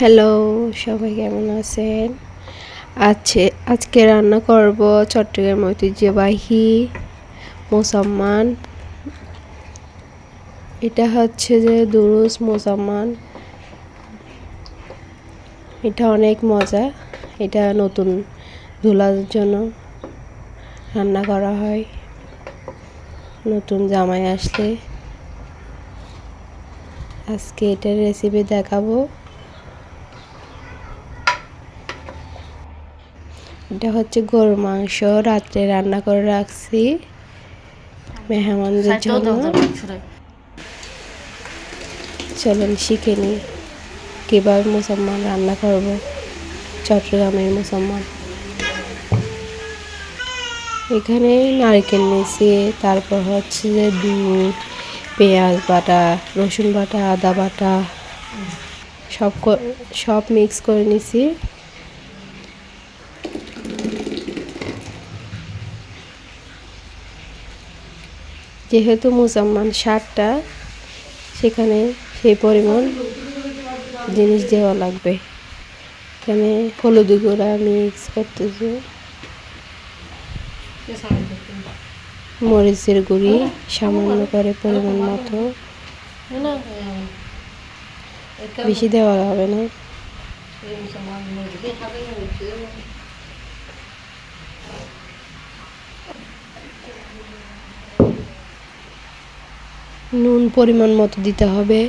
Hello সবাই কেমন আছেন? আছে আজকে রান্না করব চট্টগ্রাম ঐতিহ্যবাহী মোসাম্মান। এটা হচ্ছে যে দুরুস মোসাম্মান। এটা অনেক মজা। এটা নতুন ধুলার জন্য রান্না করা হয়। নতুন জামাই আসলে। আজকে এটার রেসিপি দেখাবো। এটা হচ্ছে গরুর মাংস। রাত্রে রান্না করে রাখছি। মেহমানদের জন্য। চলুন শিখে নিই কীভাবে মুসলমান রান্না করব। চট্টগ্রামের মুসলমান। এখানে নারকেল নিয়েছি তারপর হচ্ছে যে দুধ পেঁয়াজ বাটা রসুন বাটা আদা বাটা সব সব মিক্স করে নিছি। যেহেতু মুসলমান সারটা সেখানে সেই পরিমাণ জিনিস দেওয়া লাগবে। এখানে হলুদ গুঁড়া মিক্স করতেছে। মরিচের গুঁড়ি সামান্য করে পরিমাণ মতো। বেশি দেওয়া হবে না। নুন পরিমাণ মতো দিতে হবে।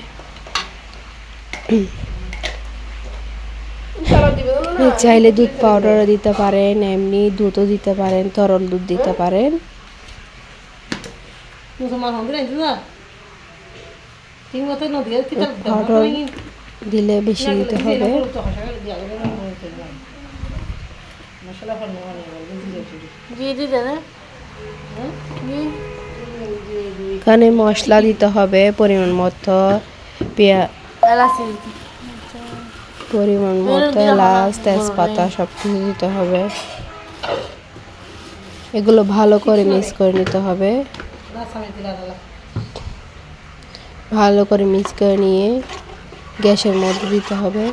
চাইলে দুধ পাউডারও দিতে পারেন এমনি দুধও দিতে পারেন তরল দুধ দিতে পারেন। পাউডার দিলে বেশি দিতে হবে। এখানে মশলা দিতে হবে পরিমাণ মতো পরিমাণ মতো এলাচ তেজপাতা সব কিছু দিতে হবে। এগুলো ভালো করে মিক্স করে নিতে হবে। ভালো করে মিক্স করে নিয়ে গ্যাসের মধ্যে দিতে হবে।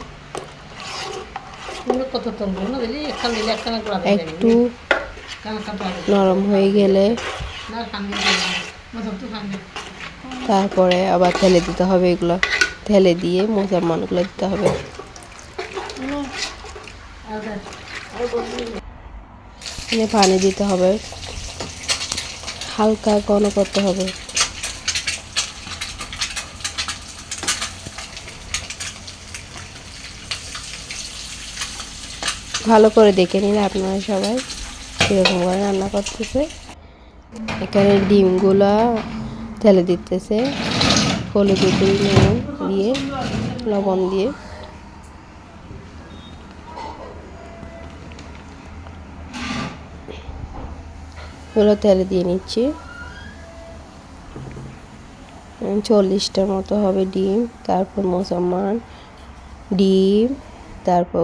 একটু নরম হয়ে গেলে তারপরে আবার তেলে দিতে হবে এগুলো। তেলে দিয়ে মোজাম্মানগুলো দিতে হবে। পানি দিতে হবে। হালকা ঘন করতে হবে। ভালো করে দেখে নিলে আপনারা সবাই কীরকম করে রান্না করতেছে। এখানে ডিমগুলা তেলে দিতেছে। হলুদ দিয়ে, লবণ দিয়ে। এগুলো তেলে দিয়ে নিচ্ছি। চল্লিশটার মতো হবে ডিম, তারপর মোসাম্মান ডিম, তারপর